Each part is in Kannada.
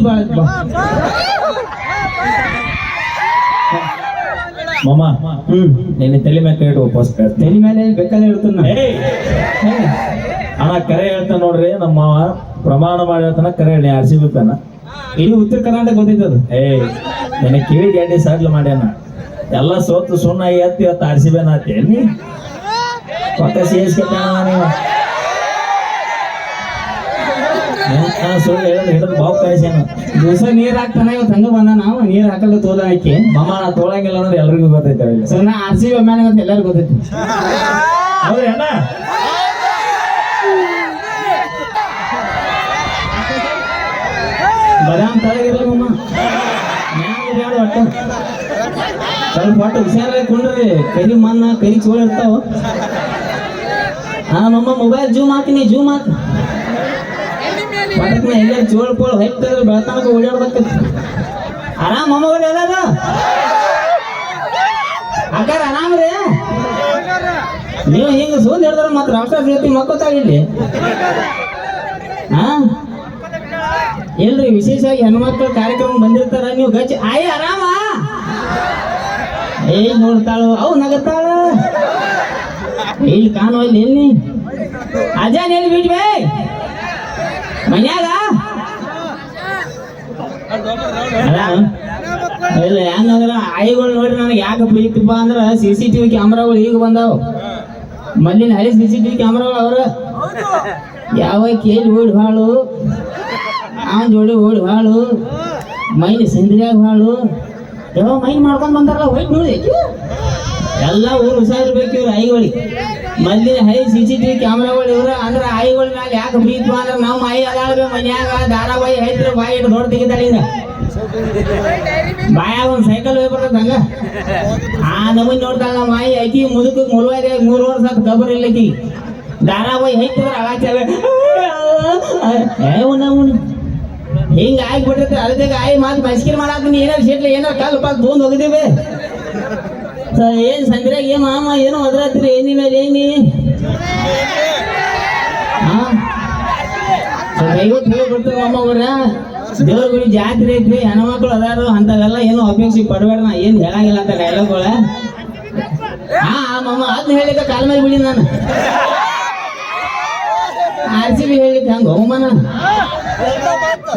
ಬಾಳ ಬಾ ಮಮ್ಮ ಹ್ಮ್. ನಿನ್ನ ತಲೆ ಮೇಲೆ ಕೈ ವಾಪಸ್ ತಲೆ ಮೇಲೆ ಇಡ್ತಾನ ಏಯ್! ಅಣ್ಣ ಕರೆ ಹೇಳ್ತಾನ ನೋಡ್ರಿ ನಮ್ಮ ಮಾವ ಪ್ರಮಾಣ ಮಾಡಿ ಹೇಳ್ತಾನ ಕರೆ ಹೇಳಿ ಆರ್ ಸಿ ಇಲ್ಲಿ ಇಡೀ ಉತ್ತರ ಕರ್ನಾಟಕ ಗೊತ್ತಿದ್ದದು. ಏ ನಿನ್ನ ಕಿವಿ ಗಾಡಿ ಸಾಡ್ಲ ಮಾಡ್ಯಾನ. ಎಲ್ಲ ಸೋತು ಸುಣ್ಣ ಎತ್ತಿ ಇವತ್ತು ಆರ್ ಸಿ ನೀ? ಪಕ್ಕ ಸಿ ನೀವು ಸುಳ್ಳು ಹೇಳೋದು ಹಿಡಿದು ಬಾವು ಕಾಯಿಸ್ಯಾನ. ದಿವಸ ನೀರ್ ಹಾಕ್ತಾನ ಇವತ್ತು ಹಂಗ ಬಂದ ನಾವು ನೀರ್ ಹಾಕಲ್ಲ ತೋಲ ಹಾಕಿ. ಮಾಮ ನಾ ತೋಳಂಗಿಲ್ಲ ಅನ್ನೋದು ಎಲ್ರಿಗೂ ಗೊತ್ತೈತೆ ಸರ್ ಸೊ ನಾ ಆರ್ ಸಿ ಬಿ ಅಂತ ಎಲ್ಲರಿಗೂ ಗೊತ್ತೈತಿ. ಹೌದ್ರಿ ಅಣ್ಣ? ಬದಾಮ್ ತಳಗಿರಲ್ಲ ಮಮ್ಮ ಮ್ಯಾಲ್ ಒಟ್ಟ? ಸ್ವಲ್ಪ ಒಟ್ಟು ಹುಷಾರಾಗಿ ಕುಂಡ್ರಿ. ಕರಿ ಮಣ್ಣ ಕರಿ ಚೋಳ ಇರ್ತಾವ. ಹಾ ಮಮ್ಮ ಮೊಬೈಲ್ ಜೂಮ್ ಹಾಕಿನಿ ಜೂಮ್ ಹಾಕ. ಪಟಕ್ನ ಎಲ್ಲ ಚೋಳ ಪೋಳ ಹೊಯ್ತಂದ್ರೆ ಬೆಳತನಕ ಓಡಾಡ್ಬೇಕೈತಿ ಆರಾಮ್ ಮೊಮ್ಮಗಳು ಎಲ್ಲಾರ? ಅಕ್ಕಾರ ಆರಾಮ್ರಿ ನೀವು ಹಿಂಗ ಸೋನ್ ಹಿಡ್ದಾರ ಮತ್ತೆ ರಾಷ್ಟ್ರ ಜೊತೆ ಮಕ್ಕೋತಾಳ ಇಲ್ಲಿ. ಹಾ ಇಲ್ರಿ, ವಿಶೇಷವಾಗಿ ಹೆಣ್ಮಕ್ಳ ಕಾರ್ಯಕ್ರಮ ಬಂದಿರ್ತಾರ, ನೀವು ಗಚ್ಚ ಆಯ್, ಆರಾಮ? ಏ, ನೋಡ್ತಾಳು, ಅವು ನಗತ್ತಾಳ ಇಲ್ಲಿ ಕಾಣುವ ಇಲ್ಲಿ ಎಲ್ಲಿ? ಅಜಾನ್ ಎಲ್ಲಿ ಬಿಟ್ವೆ ಮನ್ಯಾಗ ಇಲ್ಲ ಹೆಂಗಂದ್ರ ಆಯಿಗಳು ನೋಡ್ರಿ ನನಗೆ ಯಾಕೆ ಪ್ರೀತಿಪ್ಪ ಅಂದ್ರ ಸಿ ಸಿ ಟಿವಿ ಕ್ಯಾಮ್ರಾಗಳು ಈಗ ಬಂದಾವ. ಮಲ್ಲಿನ ಹಳೆ ಸಿ ಸಿ ಟಿವಿ ಕ್ಯಾಮ್ರಾಗಳು ಅವ್ರ. ಯಾವ ಕೇಳಿ ಓಡಿ ಹಾಳು. ಅವನ ಜೋಡಿ ಓಡಿ ಹಾಳು. ಮೈನ್ ಸಿಂದ್ರಿಯಾಗ ಹಾಳು. ಯಾವ ಮೈನ್ ಮಾಡ್ಕೊಂಡ್ ಬಂದಾರಲ್ಲ, ಹೋಯ್ತು ನೋಡಿ. ಎಲ್ಲ ಊರು ಹುಷಾರಿರ್ಬೇಕು ಇವ್ರು, ಆಯಿಗಳಿಗೆ. ಮಲ್ಲಿನ ಹೈ ಸಿ ಸಿ ಟಿವಿ ಕ್ಯಾಮ್ರಾಗಳು ಇವ್ರ, ಅಂದ್ರೆ ಆಯಿಗಳ ಮ್ಯಾಲೆ ಯಾಕೆ ಪ್ರೀತಿ ಅಂದ್ರೆ ನಮ್ಮ ಆಯಿ ಅದಾಳ ಮನ್ಯಾಗ ಧಾರಾವಾಹಿ ಐತ್ರ ಬಾಯಿ ಇಟ್ಟು ದೊಡ್ಡ ತೆಗಿತಾಳೆ ಈಗ ಬಾಯಾಗ ಒಂದು ಸೈಕಲ್ ಹೋಗಿ. ಬರ್ತದ ಆ ನಮೂನಿ ನೋಡ್ತಾಳ ನಮ್ಮ ಆಯಿ ಆಕಿ ಮುದುಕ ಮುಳುವಾದ ಮೂರು ವರ್ಷ ಆತ್ ಕಬರ್ ಇಲ್ಲಕಿ ಧಾರಾವಾಹಿ ಐತಂದ್ರ ಅಳಾಚಾವ ಹಿಂಗ ಆಗ್ಬಿಟ್ಟಿರ್ತಾರೆ ಅದಕ್ಕೆ ಆಯಿ ಮಾತು ಮಸ್ಕಿರ್ ಮಾಡಾತೀನಿ ಏನಾರ ಶೆಟ್ಲಿ ಏನಾರ ಕಾಲು ಪಾಲ್ ತೊಗೊಂಡ್ ಹೋಗಿದ್ದೀವಿ. ಏನ್ ಸಂಗ್ರಾಗ ಏ ಮಾಮ, ಏನು ಅದ್ರಾತ್ರಿ ಏನಿ ಮೇಲೆ ಏನಿ ಐವತ್ತು ದೇವ್ರ ಗುಡಿ ಜಾತ್ರೆ ಐತ್ರಿ, ಹೆಣ್ಮಕ್ಳು ಅದಾರು ಅಂತವೆಲ್ಲ ಏನು ಅಪೇಕ್ಷೆ ಪಡಬೇಡ ನಾ ಏನು ಹೇಳಂಗಿಲ್ಲ ಅಂತ ಡೈಲಾಗ್ಗಳ ಹಾ ಮಾಮ ಅದ್ ಹೇಳಿದ ಕಾಲ್ ಮೇಲೆ ಬಿಡಿ ನಾನು. ಆರ್ ಸಿ ಬಿ ಹೇಳಿದ್ದೆ ಹಂಗ ಅವಮಾನ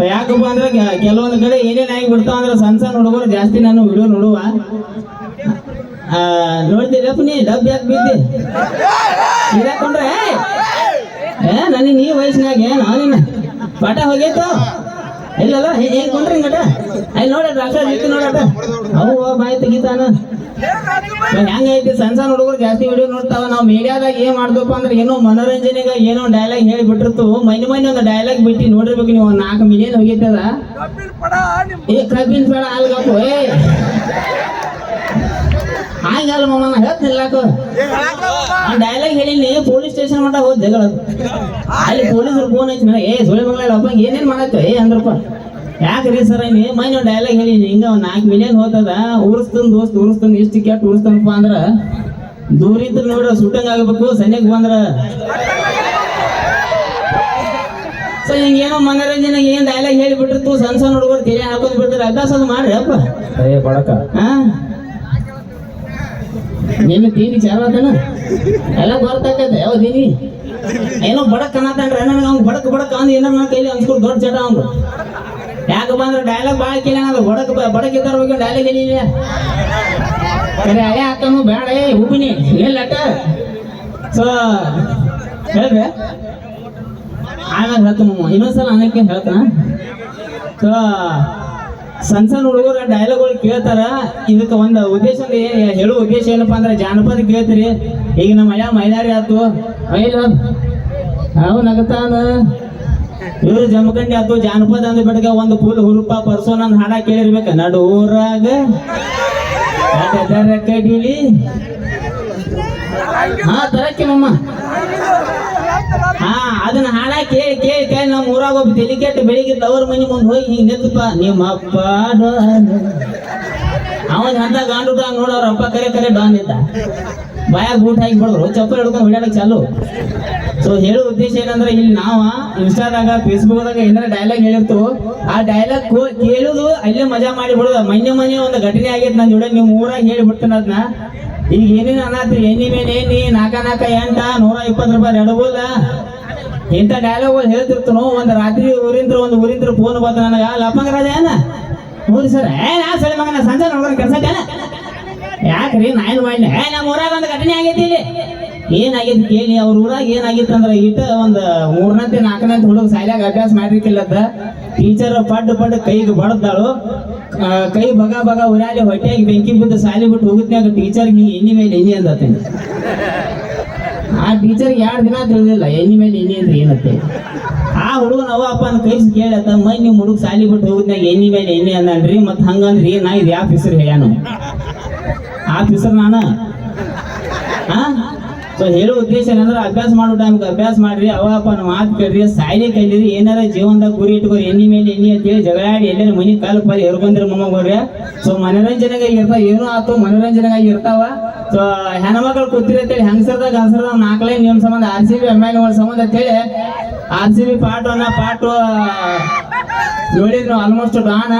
ಯಾಕಪ್ಪ ಅಂದ್ರೆ ಕೆಲವೊಂದು ಕಡೆ ಏನೇನ್ ಆಗಿ ಬಿಡ್ತಾವ ಅಂದ್ರೆ ಸಣ್ಣ ಸಣ್ಣ ಹುಡುಗರು ಜಾಸ್ತಿ ನಾನು ವಿಡಿಯೋ ನೋಡುವ. ನೋಡ್ತೀರಪ್ಪ ನೀ ಡಬ್ ಯಾಕೆ ಬಿದ್ದಿ? ಇದಾಕೊಂಡ್ರೆ ಏ ನನಗೆ ನೀ ವಯಸ್ಸಿನಾಗ ಏನು ಪಾಠ ಹೋಗೈತು? ಇಲ್ಲಲ್ಲ ಹೇಗೆ ಕೊಂಡ್ರಿ ಹಿಂಗಟ ಅಲ್ಲಿ ನೋಡ ಡಾಕ್ಟರ್ ಜೊತೆ ನೋಡಟ ಅವು ಬಾಯಿ ತೆಗಿತಾನ. ಹೆಂಗೈತಿ ಸಣ್ಣ ಸಣ್ಣ ಹುಡುಗರು ಜಾಸ್ತಿ ವಿಡಿಯೋ ನೋಡ್ತಾವ. ನಾವು ಮೀಡಿಯಾದಾಗ ಏನ್ ಮಾಡ್ದಪ್ಪ ಅಂದ್ರೆ ಏನೋ ಮನೋರಂಜನೆಗೆ ಏನೋ ಡೈಲಾಗ್ ಹೇಳಿ ಬಿಟ್ಟಿರ್ತು ಮನೆ ಮನೆ ಒಂದು ಡೈಲಾಗ್ ಬಿಟ್ಟು ನೋಡಿರ್ಬೇಕು ನೀವು ಒಂದು ನಾಲ್ಕು ಮಿಲಿಯನ್ ಹೋಗಿತ್ತದ ಏ ಕಬ್ಬಿನ ಪಡ ಅಲ್ಗಪ್ಪ ಏ. ಹಂಗಲ್ಲ ಮಮ್ಮ ನಾ ಹೇಳ್ತಿಲ್ಲ ಆ ಡೈಲಾಗ್ ಹೇಳಿನಿ ಪೊಲೀಸ್ ಸ್ಟೇಷನ್ ಮಟ್ಟ ಹೋದ್ ಜಗಳ. ಅಲ್ಲಿ ಪೊಲೀಸರು ಫೋನ್ ಐತಿ ನನಗೆ ಏ ಸುಳಿ ಮಗಳ ಅಪ್ಪ ಏನೇನ್ ಮಾಡತ್ತ ಏ ಅಂದ್ರಪ್ಪ. ಯಾಕ್ರಿ ಸರ್ ನೀ ಮೈ ಡೈಲಾಗ್ ಹೇಳಿನಿ ಹಿಂಗ ಒಂದ್ ನಾಲ್ಕು ಮಿಲಿಯನ್ ಹೋತದ ಉರ್ಸ್ತನ್ ದೋಸ್ತ್ ಉರ್ಸ್ತನ್ ಇಷ್ಟು ಕೆಟ್ಟ ಉರ್ಸ್ತನಪ್ಪ ಅಂದ್ರ ದೂರಿದ್ರ ನೋಡ್ರ ಸುಟ್ಟಂಗ ಆಗ್ಬೇಕು ಸನ್ಯಾಗ ಬಂದ್ರ. ಸೊ ಹಿಂಗೇನೋ ಮನೋರಂಜನೆಗೆ ಏನ್ ಡೈಲಾಗ್ ಹೇಳಿಬಿಟ್ಟಿರ್ತು ಸಣ್ಣ ಸಣ್ಣ ಹುಡುಗರು ತೆರೆ ಹಾಕೊಂಡ್ ಬಿಡ್ತಾರೆ ಅಭ್ಯಾಸ ಅದು ಮಾಡ್ರಿ ಅಪ್ಪ. ಏ ಬಡಕ ಹಾ ನಿನ್ನ ತೀನಿ ಅದನ ಎಲ್ಲ ಗೊತ್ತಾಗತ್ತೆ ಯಾವ ದೀನಿ ಏನೋ ಬಡಕ್ ಅನ್ನತಾನ್ರ ನನಗೆ ಅವ್ನು ಬಡಕ್ ಬಡಕ್ ಅಂದ್ ಏನಾರ ನನ್ನ ಕೈಲಿ ಅನ್ಸ್ಕೊಂಡು ದೊಡ್ಡ ಚಟ ಅವ್ನು. ಯಾಕಪ್ಪ ಅಂದ್ರೆ ಡೈಲಾಗ್ ಭಾಳ ಕೇಳ ಬಡಕ್ ಬಡಕ್ ಇದ್ದಾರ ಹೋಗಿ ಡೈಲಾಗ್ ಏನಿಲ್ಲ ಅರೆ ಅಲೆ ಹಾಕನು ಬೇಡ ಏ ಹೂಬಿನಿ ಇಲ್ಲ ಅಟ್ಟ? ಸೊ, ಹೇಳ್ರಿ. ಆಮೇಲೆ ಹೇಳ್ತಾನ ಇನ್ನೊಂದ್ಸಲ ಅನ್ನಕ್ಕೆ ಹೇಳ್ತಾನ. ಸೊ ಸಣ್ಣ ಸಣ್ಣ ಹುಡುಗರ ಡೈಲಾಗ್ಗಳು ಕೇಳ್ತಾರ. ಇದಕ್ಕೆ ಒಂದು ಉದ್ದೇಶ ಅಂದ್ರೆ ಹೇಳೋ, ಉದ್ದೇಶ ಏನಪ್ಪಾ ಅಂದ್ರೆ ಜಾನಪದ ಕೇಳ್ತೀರಿ. ಈಗ ನಮ್ಮ ಅಯ್ಯ ಮೈದಾರಿ ಆತು. ಅವ್ ನಗತಾನ. ಇವ್ರು ಜಮಖಂಡಿ ಆತು, ಜಾನಪದ ಅಂದ ಬಿಡಗ ಒಂದು ಫುಲ್ ಹುರುಪ ಪರ್ಸೋ ನನ್ನ ಹಾಡ ಕೇಳಿರ್ಬೇಕ. ನಡು ಊರಾಗ ಅದರ ಕಡಿಲಿ. ಹಾ ತರಕ್ಕೆ ಮಮ್ಮ. ಹಾ, ಅದನ್ನ ಹಾಡ ಕೇ ಕೇ ಕೇಳಿ. ನಮ್ಮ ಊರಾಗ ಒಬ್ಬ ತೆಲಿಕೆಟ್ಟು ಬೆಳಿಗ್ಗೆ ತವರು ಮನೆ ಮುಂದೆ ಹೋಗಿ ಹಿಂಗ್ ನಿಂತಪ್ಪ ನಿಮ್ಮ ಅಪ್ಪ ಅವನ್ ಅಂತ ಗಾಂಡು ಡಾನ್ ನೋಡೋರ ಅಪ್ಪ ಕರೆ ಕರೆ ಡಾನ್ ಇದ್ದ ಬಾಯಾಗ ಬೂಟ್ ಹಾಕಿ ಬಿಡೋರು ಚಪ್ಪಲ್ ಹಿಡ್ಕೊಂಡು ಹೊಡ್ಯಾಡಕ್ ಚಾಲು. ಸೊ ಹೇಳೋ ಉದ್ದೇಶ ಏನಂದ್ರೆ ಇಲ್ಲಿ ನಾವ ಇನ್ಸ್ಟಾದಾಗ ಫೇಸ್ಬುಕ್ದಾಗ ಏನಾರ ಡೈಲಾಗ್ ಹೇಳಿರ್ತೀವಿ, ಆ ಡೈಲಾಗ್ ಕೇಳುದು ಅಲ್ಲೇ ಮಜಾ ಮಾಡಿ ಬಿಡೋದು ಮೊನ್ನೆ ಮೊನ್ನೆ ಒಂದು ಘಟನೆ ಆಗೈತೆ ನನ್ನ ಜೋಡ. ನೀವು ಊರಾಗ ಹೇಳಿಬಿಡ್ತೇನೆ ಅದನ್ನ ಈಗ ಏನೇನು ಅನ್ನತ್ರಿ ಎಣ್ಣಿ ಮೇಲೆ ಎಣ್ಣೆ, ನಾಕ ನಾಲ್ಕ ಎಂಟ, ನೂರ ಇಪ್ಪತ್ತು ರೂಪಾಯಿ ನಡಬೋದ ಇಂಥ ಡೈಲಾಗ್ಗಳು ಹೇಳ್ತಿರ್ತನು, ಒಂದು ರಾತ್ರಿ ಊರಿಂದ್ರ ಒಂದು ಊರಿಂದ್ರ ಫೋನ್ ಬಂತ ನನಗ, ಲಪ್ಪಂಗ ರಾಜ ಏನ? ಹ್ಞೂ ಸರ್ ಏ, ನಾ ಸರಿ ಮಗನ, ಸಂಜೆ ನೋಡೋಣ ಕೆಲಸ ಯಾಕ್ರಿ, ನಾ ಏನು ಮಾಡಿ ಏ, ನಮ್ಮ ಊರಾಗ ಒಂದು ಘಟನೆ ಆಗೈತಿ ಇಲ್ಲಿ. ಏನಾಗಿತ್ತು ಕೇಳಿ, ಅವ್ರ ಊರಾಗ ಏನಾಗಿತ್ತು ಅಂದ್ರೆ ಇಟ್ಟು ಒಂದು ಮೂರನಂತೆ, ನಾಲ್ಕನಂತೆ ಹುಡುಗ ಸಾಯ್ಲಾಗ ಅಭ್ಯಾಸ ಮಾಡಿರ್ಕಿಲ್ಲದ ಟೀಚರ್ ಪಡ್ಡು ಪಡ್ಡು ಕೈಗೆ ಬಡದ್ದಾಳು. ಕೈ ಬಗ ಬಗ ಉರಾಲಿ ಹೊಟ್ಟೆಗೆ ಬೆಂಕಿ ಬಿದ್ದು ಸಾಲಿ ಬಿಟ್ಟು ಹೋಗುತ್ನ್ಯಾಗ ಟೀಚರ್ಗೆ ಎಣ್ಣೆ ಮೇಲೆ ಎಣ್ಣೆ ಅಂದತ್ತೆ. ಆ ಟೀಚರ್ಗೆ ಎರಡು ದಿನ ತಿಳಿದಿಲ್ಲ, ಎಣ್ಣೆ ಮೇಲೆ ಎಣ್ಣೆ ಅಂದ್ರೆ ಏನತ್ತೆ? ಆ ಹುಡುಗನ ಅವ ಅಪ್ಪನ ಕೈಸಿ ಕೇಳತ್ತ ಮೈ ನೀವು ಹುಡುಗ ಸಾಲಿ ಬಿಟ್ಟು ಹೋಗುದ್ನಾಗ ಎಣ್ಣೆ ಮೇಲೆ ಎಣ್ಣೆ ಅಂದನ್ರಿ, ಮತ್ತೆ ಹಂಗಂದ್ರಿ ನಾ ಇದು ಯಾವ ಹೆಸರು ಹೇಳ್ಯಾನು. ಆ ಹೆಸರು ನಾನು? ಆ? ಸೊ ಹೇಳೋ ಉದ್ದೇಶ ಏನಂದ್ರೆ ಅಭ್ಯಾಸ ಮಾಡೋ ಟೈಮ್ಗೆ ಅಭ್ಯಾಸ ಮಾಡ್ರಿ ಅವ ಅಪ್ಪನ ಮಾತು ಕೇಳ್ರಿ, ಸಾಯಿಲೆ ಕೈಲಿರಿ, ಏನಾರ ಜೀವನದಾಗ ಗುರಿ ಇಟ್ಕೋರಿ, ಎಣ್ಣಿ ಮೇಲೆ ಎಣ್ಣಿ ಅಂತೇಳಿ ಜಗಳಾಡಿ ಎಲ್ಲಾರ ಮನೆ ಕಾಲು ಪಾಲಿ ಎರ್ಕೊಂಡ್ರಿ ಬರ್ರಿ. ಸೊ ಮನೋರಂಜನೆಗಾಗಿ ಇರ್ತಾವ, ಏನೂ ಆತು ಮನೋರಂಜನೆಗಾಗಿ ಇರ್ತಾವ. ಸೊ ಹೆಣ್ಮಕ್ಳು ಕೂತಿರಿ ಅಂತೇಳಿ, ಹೆಂಗಸರ್ದಾಗ ಗಂಡಸರ್ದಾಗ ನಾಲ್ಕಲೇ ನಿಮ್ಮ ಸಂಬಂಧ ಆರ್ ಸಿ ಬಿ ಎಂ ಸಂಬಂಧ ಅಂತೇಳಿ ಆರ್ ಸಿ ಬಿ ಪಾಟು ಅನ್ನ ಪಾಟು ನೋಡಿದ್ರು ಆಲ್ಮೋಸ್ಟ್ ಡಾನ್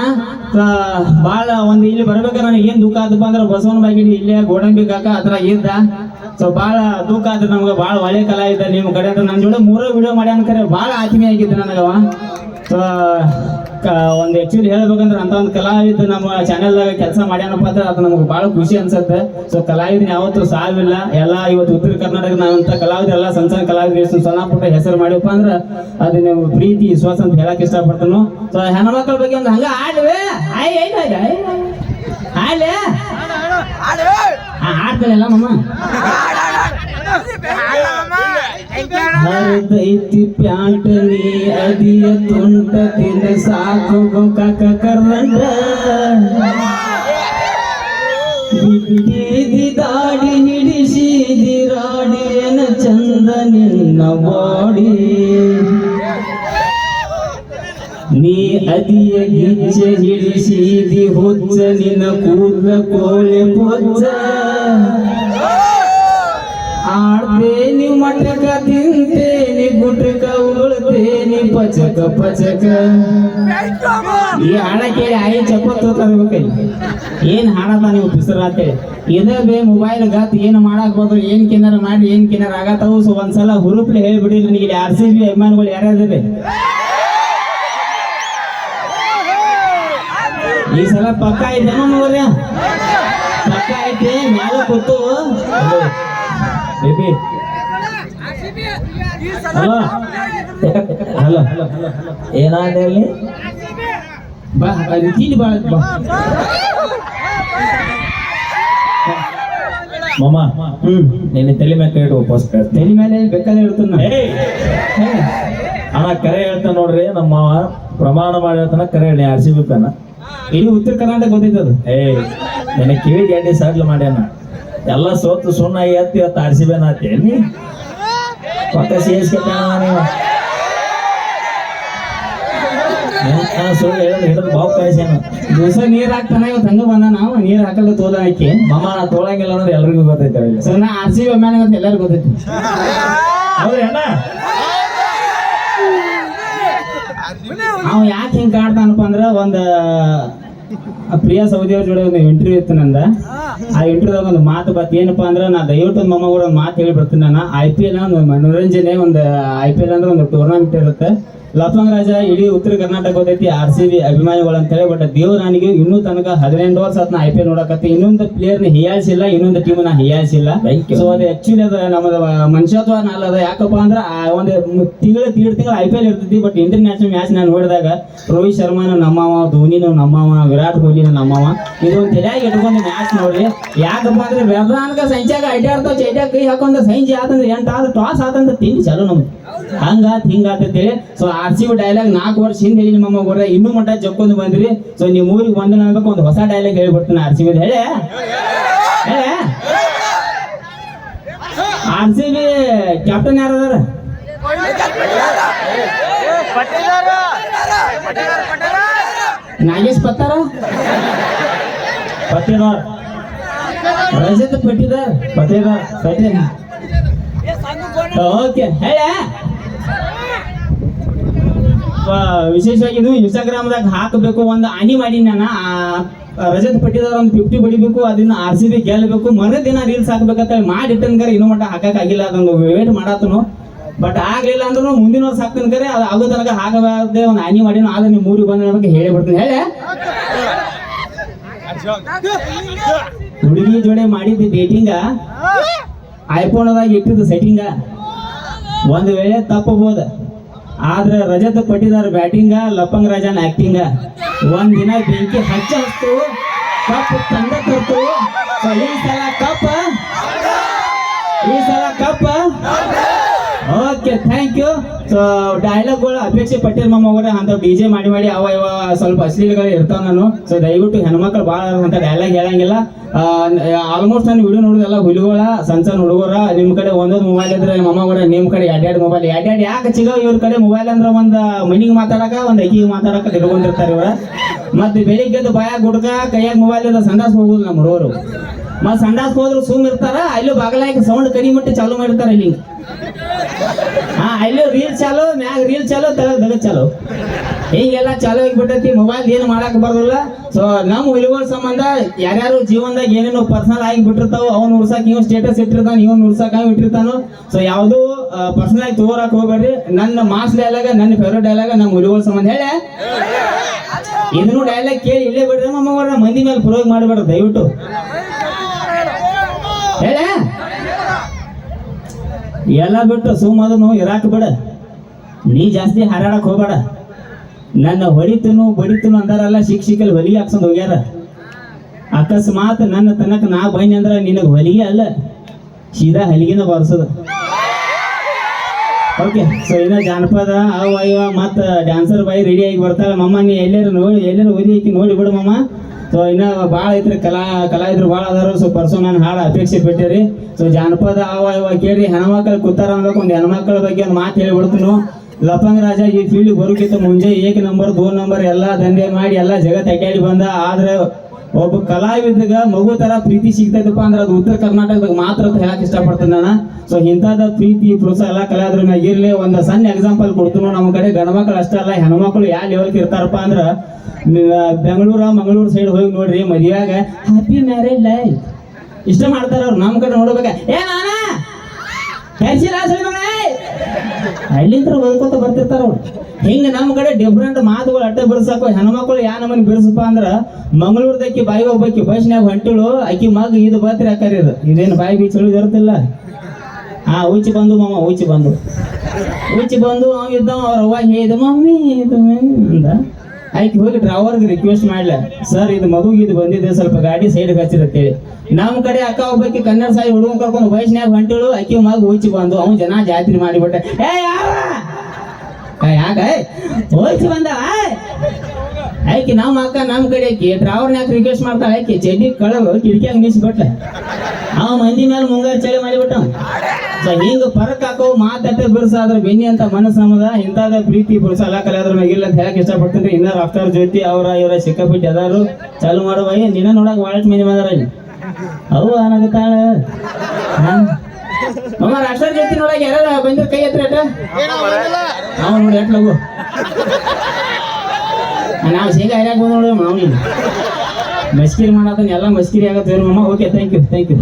ಭಾಳ ಒಂದು ಇಲ್ಲಿ ಬರ್ಬೇಕಾದ್ರೆ ನನಗೆ ಏನು ದುಃಖ ಆದಪ್ಪ ಅಂದ್ರೆ ಬಸವನ ಬಾಗಿಲು ಇಲ್ಲೇ, ಗೋಡಂಬಿ ಕಾಕ ಅದ್ರ ಇದ್ದ. ಸೊ ಭಾಳ ದುಃಖ ಆದ್ರೆ ನಮ್ಗೆ, ಭಾಳ ಒಳ್ಳೆ ಇದ್ದ ನಿಮ್ಮ ಕಡೆ ಅಂತ. ನನ್ನ ಜೋಡಿ ಮೂರೇ ವಿಡಿಯೋ ಮಾಡ್ಯಾನ ಕರೆ ಭಾಳ ಆತ್ಮೀಯ ಆಗಿದ್ದ ನನಗವ ಸೊ ಒಂದು ಆ್ಯಕ್ಚುಲಿ ಹೇಳ್ಬೇಕಂದ್ರೆ ಅಂತ ಒಂದು ಕಲಾವಿದ ನಮ್ಮ ಚಾನೆಲ್ದಾಗ ಕೆಲಸ ಮಾಡ್ಯಾನಪ್ಪ ಅಂದ್ರೆ ಅದು ನಮ್ಗೆ ಭಾಳ ಖುಷಿ ಅನ್ಸುತ್ತೆ. ಸೊ ಕಲಾವಿದನ ಯಾವತ್ತೂ ಸಾವಿಲ್ಲ ಎಲ್ಲ ಇವತ್ತು ಉತ್ತರ ಕರ್ನಾಟಕ ನಾವಂತ ಕಲಾವಿದ, ಎಲ್ಲ ಸಣ್ಣ ಸಣ್ಣ ಕಲಾವಿದ್ರು, ಎಷ್ಟು ಸಣ್ಣ ಪುಟ್ಟ ಹೆಸರು ಮಾಡಿಪ್ಪ ಅಂದ್ರೆ, ಅದು ನೀವು ಪ್ರೀತಿ, ವಿಶ್ವಾಸ ಅಂತ ಹೇಳಕ್ ಇಷ್ಟಪಡ್ತಾನು. ಸೊ ಹೆಣ್ಮಕ್ಳ ಬಗ್ಗೆ ಒಂದು ಹಂಗ ಆಡ್ವೆ ಆಯ್, ಆಯ್ತು ಆಯ್ತು ಆಡ್ತಾನಲ್ಲ ಮಮ್ಮ ಹರಿದೈತಿ ಪ್ಯಾಂಟ್ ನೀ ಅದಿಯ ತುಂಟ ತಿಂದ ಸಾಕು ಗೋಕಾಕ ಬಿಟ್ಟಿದಿ ದಾಡಿ ದಿರಾಡಿ ಎನ ಚಂದ ನಿನ್ನ ಬಾಡಿ. ನೀ ಅದಿಯ ಗಿಚ್ಚ ಹಿಡಿಸಿದಿ ಹುಚ್ಚ, ನಿನ್ನ ಕೂದ ಕೋಳೆ ಪೊಚ್ಚ. ಆಡ್ತೇನಿ ಮಟಕ, ತಿಂತೇನಿ ಗುಟಕ ಉಳ್ತೇನಿ ಪಚಕ ಪಚಕ. ಈ ಹಾಡ ಕೇಳಿ ಆಯಿ ಚಪ್ಪತ್ ತಗೋಬೇಕಲ್ಲಿ ಏನ್ ಹಾಡದ ನೀವು ಬಿಸಿರಾತೆ ಇದೇ ಬೇ ಮೊಬೈಲ್ ಗಾತ್ ಏನ್ ಮಾಡಕ್ ಹೋದ್ರು ಏನ್ ಕಿನ್ನರ ಮಾಡಿ, ಏನ್ ಕಿನ್ನರ ಆಗತ್ತವು? ಸೊ ಒಂದ್ಸಲ ಹುರುಪ್ಲೆ ಹೇಳ್ಬಿಡಿ, ನನಗೆ ಆರ್ ಸಿ ಬಿ ಅಭಿಮಾನಿಗಳು ಯಾರ್ಯಾರಿದೆ ಈ ಸಲ ಪಕ್ಕ ಐತೆ ನಮ್ಗೆ ಪಕ್ಕ ಐತೆ ಮ್ಯಾಲ ಕೂತು. ಬೇಬಿ. ಹಲೋ. ಹಲೋ ಏನಾದ್ರೆ ಅಲ್ಲಿ? ಬಾ ತಿಂಡಿ ಬಾ ಬಾ. ಮಮ್ಮ ಹ್ಮ್ ನಿನ್ನ ತಲೆ ಮೇಲೆ ಕೈ ಕಳ್ಸ್ತೀನಿ. ತಲೆ ಮೇಲೆ ಬೇಕಾದ್ರೆ ಹೇಳ್ತಾನ! ಅಣ್ಣ ಕರೆ ಹೇಳ್ತಾನ ನೋಡ್ರಿ ನಮ್ಮ ಮಾವ ಪ್ರಮಾಣ ಮಾಡಿ ಹೇಳ್ತಾನ ಕರೆ ಹೇಳಿ ಆರ್ ಸಿ ಬಿ ಇಡೀ ಉತ್ತರ ಕರ್ನಾಟಕ ಬಂದಿದ್ದದು. ಏ ನನಗೆ ನಿನ್ನ ಕಿವಿ ಗಾಡಿ ಸಾಗ್ಲು ಮಾಡ್ಯಾನ. ಎಲ್ಲ ಸೋತು ಸುಣ್ಣ ಎತ್ತಿ ಇವತ್ತು ಆರ್ ಸಿ ಬಿ ನೀ ಪಕ್ಕ ಸಿ ಎಸ್ ಕೆ ನೀವು ನಾನು ಸುಳ್ಳು ಹೇಳೋದು ಹಿಡಿದು ಬಾವು ಕಾಯಿಸ್ಯಾನ. ದಿವಸ ನೀರ್ ಹಾಕ್ತಾನ ಇವತ್ತು ಹಂಗ ಬಂದ ನಾವು ನೀರ್ ಹಾಕಲ್ಲ ತೋಲ ಹಾಕಿ. ಮಮ್ಮ ನಾ ತೋಳಂಗಿಲ್ಲ ಅನ್ನೋದು ಎಲ್ರಿಗೂ ಗೊತ್ತೈತೆ ಸರ್ ನಾ ಆರ್ ಸಿ ಬಿ ಅಂತ ಎಲ್ಲರಿಗೂ ಗೊತ್ತೈತಿ ಹೌದ್ರಿ ಅಣ್ಣ ಅವ ಯಾಕೆ ಹಿಂಗ್ ಕಾಡ್ತಾನಪ್ಪ ಅಂದ್ರ ಒಂದ ಪ್ರಿಯಾ ಸೌದಿ ಅವ್ರ ಜೋಡಿ ಒಂದು ಇಂಟರ್ವ್ಯೂ ಇತ್ತು ನಂದ. ಆ ಇಂಟರ್ವ್ಯೂದಾಗ ಒಂದು ಮಾತು ಬತ್ ಏನಪ್ಪ ಅಂದ್ರೆ ನಾ ದಯವಿಟ್ಟು ಒಂದು ಮೊಮ್ಮ ಕೂಡ ಒಂದು ಮಾತು ಹೇಳಿ ಬರ್ತೀನಿ ನಾನು. ಐ ಪಿ ಎಲ್ ಒಂದು ಮನೋರಂಜನೆ, ಒಂದು ಐ ಪಿ ಎಲ್ ಅಂದ್ರೆ ಒಂದು ಟೂರ್ನಮೆಂಟ್ ಇರುತ್ತೆ. ಲಫಂಗ್ ರಾಜ ಇಡೀ ಉತ್ತರ ಕರ್ನಾಟಕ ಗೊತ್ತೈತಿ ಆರ್ ಸಿ ಬಿ ಅಭಿಮಾನಿಗಳು ಅಂತೇಳಿ ಬಟ್ ದೇವರಾನಿಗೆ ಇನ್ನೂ ತನಕ ಹದಿನೆಂಟು ವರ್ಷ ಅದನ್ನ ಐ ಪಿ ಎಲ್ ನೋಡಕತ್ತಿ ಇನ್ನೊಂದು ಪ್ಲೇಯರ್ನ ಇಲ್ಲ ಇನ್ನೊಂದು ಟೀಮ್ನ ಇಲ್ಲ. ಸೊ ಅದು ಆಕ್ಚುಲಿ ಅದು ನಮ್ಮದ ಮನುಷ್ಯತ್ವ ಅದ. ಯಾಕಪ್ಪ ಅಂದ್ರೆ ಆ ಒಂದು ತಿಂಗಳ ತಿಂಗಳ ತಿಂಗಳ ಐ ಪಿ ಎಲ್ ಇರ್ತೈತಿ ಬಟ್ ಇಂಟರ್ನ್ಯಾಷನಲ್ ಮ್ಯಾಚ್ ನಾನು ನೋಡಿದಾಗ ರೋಹಿತ್ ಶರ್ಮಾನು ನಮ್ಮವ ಧೋನಿನು ನಮ್ಮವ ವಿರಾಟ್ ಕೊಹ್ಲಿನು ನಮ್ಮವ ಇದು ಒಂದು ತಲೆಯಾಗಿ ಇಟ್ಕೊಂಡು ಮ್ಯಾಚ್ ನೋಡ್ರಿ ಯಾಕಪ್ಪ ಅಂದ್ರೆ ವ್ಯವಧಾನಕ ಸಂಚಾಗ ಅಡ್ಡಾಡ್ತಾವ ಚೈಟ್ಯಾಗ ಕೈ ಹಾಕೊಂಡ ಸಂಜೆ ಆತಂದ್ರೆ ಎಂಟು ಆದ್ರೆ ಟಾಸ್ ಆತಂದ್ರೆ ತಿಂಡಿ ಚಲೋ ನಮ್ದು. ಹಂಗಾತ್ ಹಿಂಗಾತ್ ಸೊ ಆರ್ ಸಿ ಡೈಲಾಗ್ ನಾಲ್ಕು ವರ್ಷ ಹಿಂದೆ ನಮ್ಮ ಇನ್ನು ಇನ್ನೂ ಮಟ್ಟ ಜಕ್ಕೊಂದು ಬಂದ್ರಿ. ಸೊ ನಿಮ್ಮ ಊರಿಗೆ ಬಂದು ಅನ್ಬೇಕು ಒಂದು ಹೊಸ ಡೈಲಾಗ್ ಹೇಳ್ಬಿಡ್ತೀನಿ ಆರ್ ಸಿ ಬಿ ಹೇಳಿ. ಆರ್ ಸಿ ಬಿ ಕ್ಯಾಪ್ಟನ್ ಯಾರು ಅದಾರ? ನಾಗೇಶ್ ಪತ್ತಾರ? ಪತ್ತಿನವ್ರ. ರಜತ್ ಪಟ್ಟಿದಾರ್ ಪತ್ತೇದಾರ್ ಪಟೇಲ್ ಓಕೆ ಹೇಳ. ವಿಶೇಷವಾಗಿ ಇದು ಇನ್ಸ್ಟಾಗ್ರಾಮ್ದಾಗ ಹಾಕಬೇಕು ಒಂದು ಆನಿ ಮಾಡಿ ನಾನು. ರಜತ್ ಪಟ್ಟಿದವ್ರ ಒಂದು ಫಿಫ್ಟಿ ಬಡಿಬೇಕು ಅದನ್ನ ಆರ್ ಸಿ ಬಿ ಗೆಲ್ಲಬೇಕು ಮರು ದಿನ ರೀಲ್ಸ್ ಹಾಕ್ಬೇಕಂತ ಮಾಡಿಟ್ಟನ್ಕರೆ ಇನ್ನೂ ಮಟ್ಟ ಹಾಕಕ್ಕಾಗಿಲ್ಲ ಅದೊಂದು ವೇಟ್ ಮಾಡಾತನು. ಬಟ್ ಆಗ್ಲಿಲ್ಲ ಅಂದ್ರೂ ಮುಂದಿನ ವರ್ಷ ಹಾಕ್ತೀನಿ ಕರೆ ಅದು ಆಗೋ ತನಕ ಹಾಕಬಾರ್ದೆ ಒಂದು ಆನಿ ಮಾಡಿ ಆಗ ನಿಮ್ಮ ಮೂರಿಗೆ ಬಂದ ಬಗ್ಗೆ ಹೇಳಿ ಬಿಡ್ತೀನಿ. ಹೇಳಿ. ಹುಡುಗಿ ಜೋಡೆ ಮಾಡಿದ್ದು ಡೇಟಿಂಗ ಐಫೋನ್ದಾಗ ಇಟ್ಟಿದ್ದು ಸೆಟ್ಟಿಂಗ ಒಂದು ವೇಳೆ ತಪ್ಪಬಹುದು ಆದ್ರೆ ರಜತ್ ಕೊಟ್ಟಿದ್ದಾರೆ ಬ್ಯಾಟಿಂಗ ಲಪ್ಪಂಗ ರಾಜನ್ ಆಕ್ಟಿಂಗ ಒಂದ್ ದಿನ ಬೆಂಕಿ ಹಚ್ಚ ಹಸ್ತು, ಕಪ್ ತಂದ ತರ್ತು. ಈ ಸಲ ಕಪ್, ಈ ಸಲ cup. Okay thank you so ಡೈಲಾಗ್ಗಳು ಅಪೇಕ್ಷೆ ಪಟೇಲ್ ಮಾಮ ಅವರ, ಅಂತ ಡಿ ಜೆ ಮಾಡಿ ಮಾಡಿ ಅವ ಇವ ಸ್ವಲ್ಪ ಅಶ್ಲೀಲಗಳು ಇರ್ತಾವ ನಾನು. ಸೊ ದಯವಿಟ್ಟು ಹೆಣ್ಮಕ್ಳು ಭಾಳ ಅಂತ ಡೈಲಾಗ್ ಹೇಳಂಗಿಲ್ಲ. ಆಲ್ಮೋಸ್ಟ್ ನಾನು ವಿಡಿಯೋ ನೋಡಿದೆಲ್ಲ ಹುಲಿಗೋಳ ಸಣ್ಣ ಸಣ್ಣ ಹುಡುಗರ ನಿಮ್ಮ ಕಡೆ ಒಂದೊಂದು ಮೊಬೈಲ್ ಇದ್ರೆ ಮಾಮ ಕೂಡ ನಿಮ್ಮ ಕಡೆ ಎರಡೆರಡು ಮೊಬೈಲ್ ಎರಡೆರಡು ಯಾಕೆ ಚಿಗೋ ಇವ್ರ ಕಡೆ ಮೊಬೈಲ್ ಅಂದ್ರೆ ಒಂದು ಮನಿಗೆ ಮಾತಾಡಕ, ಒಂದು ಅಕ್ಕಿಗೆ ಮಾತಾಡಕ ಇಟ್ಕೊಂಡಿರ್ತಾರೆ ಇವರ. ಮತ್ತೆ ಬೆಳಿಗ್ಗೆದ್ದು ಬಾಯಾಗ ಗುಡ್ಕ ಕೈಯಾಗ ಮೊಬೈಲ್ ಇದ್ರೆ ಸಂದಾಸ್ ಹೋಗುದು ನಮ್ಮ ಹುಡುಗರು. ಮತ್ತೆ ಸಂಡಾಸ್ ಹೋದ್ರು ಸುಮ್ ಇರ್ತಾರ, ಅಲ್ಲೂ ಬಾಗಲಾಗಿ ಸೌಂಡ್ ಕಡಿಮೆ ಮಟ್ಟಿ ಚಾಲು ಮಾಡಿರ್ತಾರ ಇಲ್ಲಿ. ಹಾ, ಅಲ್ಲೂ ರೀಲ್ ಚಾಲು, ಮ್ಯಾಗ ರೀಲ್ ಚಾಲು ತಲೆ ದಗದ್ ಚಾಲು. ಹಿಂಗೆಲ್ಲ ಚಾಲು ಆಗಿಬಿಟ್ಟೈತಿ ಮೊಬೈಲ್ ಏನು ಮಾಡಕ್ ಬರೋದಿಲ್ಲ. ಸೊ ನಮ್ಮ ಹುಲಿಗಳ ಸಂಬಂಧ ಯಾರ್ಯಾರು ಜೀವನದಾಗ ಏನೇನು ಪರ್ಸನಲ್ ಆಗಿ ಬಿಟ್ಟಿರ್ತಾವ, ಅವ್ನು ಉರ್ಸಕ್ ಇವ್ ಸ್ಟೇಟಸ್ ಇಟ್ಟಿರ್ತಾನ, ಇವ್ನು ಉರ್ಸಕ್ ಅವ್ ಇಟ್ಟಿರ್ತಾನು. ಸೊ ಯಾವುದು ಪರ್ಸನಲ್ ಆಗಿ ತಗೋರಕ್ ಹೋಗ್ಬೇಡ್ರಿ. ನನ್ನ ಮಾಸ್ ಡೈಲಾಗ ನನ್ನ ಫೇವ್ರೇಟ್ ಡೈಲಾಗ ನಮ್ಮ ಹುಲಿಗಳ ಸಂಬಂಧ. ಹೇಳ? ಇದನ್ನು ಡೈಲಾಗ್ ಕೇಳಿ ಇಲ್ಲೇ ಬಿಡ್ರಿ ನಮ್ಮ ಮಂದಿ ಮೇಲೆ ಪ್ರಯೋಗ ಮಾಡಬೇಡ ದಯವಿಟ್ಟು. ಹೇಳ? ಎಲ್ಲ ಬಿಟ್ಟು ಸುಮ್ಮದನು ಇರಾಕ್ ಬಿಡ. ನೀ ಜಾಸ್ತಿ ಹಾರಾಡಕ್ ಹೋಗ್ಬೇಡ. ನನ್ನ ಹೊಡಿತನು ಬಡಿತನು ಅಂದಾರಲ್ಲ ಶಿಕ್ಷಕಲ್ಲಿ ಹೊಲಿಗೆ ಹಾಕ್ಸಂದ್ ಹೋಗ್ಯಾರ. ಅಕಸ್ಮಾತ್ ನನ್ನ ತನಕ ನಾ ಬೈನಿ ಅಂದ್ರ ನಿನಗ್ ಹೊಲಿಗೆ ಅಲ್ಲ, ಸೀದಾ ಹಲಿಗೆನ ಬರ್ಸದ. ಓಕೆ ಸೊ ಇನ್ನ ಜಾನಪದ ಅವ ಇವ ಮತ್ತ ಡ್ಯಾನ್ಸರ್ ಬಾಯಿ ರೆಡಿ ಆಗಿ ಬರ್ತಾಳ. ಮಮ್ಮ, ನೀ ಎಲ್ಲಾರು ನೋಡಿ, ಎಲ್ಲಾರು ಓದಿ ನೋಡಿ ಬಿಡು ಮಮ್ಮ. ಸೊ ಇನ್ನ ಭಾಳ ಐತ್ರಿ, ಕಲಾ, ಕಲಾವಿದ್ರು ಭಾಳ ಅದಾರ ಸೊ ಪರ್ಸೋ ನಾನು ಹಾಡು ಅಪೇಕ್ಷೆ ಬಿಟ್ಟಿರಿ ಸೊ ಜಾನಪದ ಅವ ಇವ ಕೇಳಿ ಹೆಣ್ಮಕ್ಳು ಕೂತಾರ ಅನ್ಬೇಕು, ಒಂದು ಹೆಣ್ಮಕ್ಳ ಬಗ್ಗೆ ಒಂದು ಮಾತು ಹೇಳಿಬಿಡ್ತೀನಿ. ಲಪಂಗ್ ರಾಜ ಈ ಫೀಲ್ಡ್ ಬರೋಕ್ಕಿಂತ ಮುಂಜೆ ಏಕ್ ನಂಬರ್ ದೋ ನಂಬರ್ ಎಲ್ಲಾ ದಂಧೆ ಮಾಡಿ, ಎಲ್ಲಾ ಜಗತ್ ಅಡ್ಡಾಡಿ ಬಂದ. ಆದ್ರೆ ಒಬ್ಬ ಕಲಾವಿದಾಗ ಮಗು ತರ ಪ್ರೀತಿ ಸಿಗ್ತೈತಪ್ಪ ಅಂದ್ರೆ ಅದು ಉತ್ತರ ಕರ್ನಾಟಕದಾಗ ಮಾತ್ರ ಅಂತ ಹೇಳಕ್ ಇಷ್ಟಪಡ್ತೀನಿ ನಾನು. ಸೊ ಇಂಥದ ಪ್ರೀತಿ, ಪ್ರೋತ್ಸಾಹ ಎಲ್ಲ ಕಲಾವಿದ್ರ ಮ್ಯಾಗ ಇರ್ಲಿ. ಒಂದು ಸಣ್ಣ ಎಕ್ಸಾಂಪಲ್ ಕೊಡ್ತೀನಿ. ನಮ್ಮ ಕಡೆ ಗಂಡ ಮಕ್ಳು ಅಷ್ಟೇ ಅಲ್ಲ, ಹೆಣ್ಮಕ್ಳು ಯಾವ ಲೆವೆಲ್ಗೆ ಇರ್ತಾರಪ್ಪ ಅಂದ್ರೆ ಬೆಂಗಳೂರ, ಮಂಗಳೂರು ಸೈಡ್ ಹೋಗಿ ನೋಡ್ರಿ ಮದುವೆಯಾಗ ಹ್ಯಾಪಿ ಮ್ಯಾರೇಜ್ ಲೈಫ್ ಇಷ್ಟ ಮಾಡ್ತಾರ ಅವ್ರು ನಮ್ಮ ಕಡೆ ನೋಡ್ಬೇಕ. ಏ ಅಲ್ಲಿಂದ ಓದ್ಕೋತ ಬರ್ತಿರ್ತಾರ ಅವ್ರು. ಹಿಂಗ ನಮ್ಮ ಕಡೆ ಡಿಫ್ರೆಂಟ್ ಮಾತುಗಳು ಅಡ್ಡ ಬರ್ಸಾಕ ಹೆಣ್ಮಕ್ಳು ಯಾ ನಮ್ಮನ್ ಬಿರ್ಸಪ್ಪ ಅಂದ್ರ ಮಂಗಳೂರ್ದಕ್ಕಿ ಬಾಯಿ ಒಬ್ಬಾಕಿ ಬಸ್ನ್ಯಾಗ ಹೊಂಟಿಳು, ಅಕ್ಕಿ ಮಗ ಇದು ಬಾತ್ರಿ ಹಾಕಾರಿ ಇದು. ಇದೇನು ಬಾಯಿ ಬೀಚ್ ಇರುತ್ತಿಲ್ಲ. ಆ ಉಚ್ಚಿ ಬಂದು ಮಾಮ ಉಚ್ಚಿ ಬಂದು. ಉಚ್ಚಿ ಬಂದು ಅವ ಇದ್ದವ, ಅವ್ರ ಅವ್ವ ಹೇಳಿದ ಮಮ್ಮಿ, ಇದು ಮಮ್ಮಿ" ಅಂದ. ಆಯ್ಕೆ ಹೋಗಿ ಡ್ರೈವರ್ಗೆ ರಿಕ್ವೆಸ್ಟ್ ಮಾಡ್ಲ? ಸರ್, ಇದು ಮಗುಗೆ ಇದು ಬಂದಿದೆ, ಸ್ವಲ್ಪ ಗಾಡಿ ಸೈಡ್ ಹಚ್ಚಿರತ್ತೇಳಿ ನಮ್ಮ ಕಡೆ ಅಕ್ಕ ಒಬ್ಬಾಕಿ ಕನ್ನಡ ಸಾಯಿ ಹುಡುಗ ಕರ್ಕೊಂಡು ವಯಸ್ಸಿನಾಗ ಹೊಂಟಳು, ಅಕ್ಕಿ ಮಗ ಹೋಯ್ಚಿ ಬಂದು, ಅವ್ನು ಜನ ಜಾತ್ರೆ ಮಾಡಿಬಿಟ್ಟ. ಏ ಯಾಕ? ಹೋಯ್ತು ಬಂದ ಆಯ್ಕೆ ನಮ್ಮ ಅಕ್ಕ ನಮ್ಮ ಕಡೆ ಆಕಿ ಯಾಕೆ ರಿಕ್ವೆಸ್ಟ್ ಮಾಡ್ತಾಳೆ ಆಯ್ಕೆ. ಚಡ್ಡಿ ಕಳಲು ಕಿಟಕಿಯಾಗ ನಿಲ್ಸಿಬಿಟ್ಲೆ. ಅವ ಮಂದಿ ಮೇಲೆ ಮುಂಗಾರು ಚಳಿ ಮಾಡಿಬಿಟ್ಟ ಸೊ ಹಿಂಗ ಪರಕ್ ಹಾಕೋ ಮಾತಟ್ಟೆ ಬಿರ್ಸಾದ್ರ ಬೆನ್ನಿ ಅಂತ ಮನಸ್ಸು ನಮ್ಮದ ಇಂಥದ ಪ್ರೀತಿ ಎಲ್ಲ ಕಲಿಯೋದ್ರ ಮ್ಯಾಗಿಲ್ಲ ಅಂತ ಹೇಳಕ್ ಇಷ್ಟಪಡ್ತೀನಿ. ಇನ್ನ ರಾಫ್ಟರ್ ಜ್ಯೋತಿ ಅವರ ಇವರ ಸಿಕ್ಕಾಪಿಟ್ಟು ಅದಾರು. ಚಾಲು ಮಾಡುವ ನಿನ್ನ ನೋಡಕ್ ವಾಳಟ್ ಮಂದಿ ಮಾದಾರ ಇಲ್ಲಿ. ಅವು ಅನಾಗತ್ತಾಳ ಅಮ್ಮ ರಾಷ್ಟ್ರ ಜ್ಯೋತಿ ನೋಡಕ್ ಯಾರು ಬಂದ್ರೆ ಕೈ ಹತ್ರ ಅವ್ ನೋಡಿ ಎಟ್ ಲಗು ನಾವು ಶೇಂಗಾ ಹರಿಯಾಕ ಬಂದ್ ನೋಡಿ ಮಸ್ಕಿರಿ ಮಾಡತ್ತ ಎಲ್ಲ ಮಸ್ಕಿರಿ ಆಗತ್ತೆ okay thank you thank you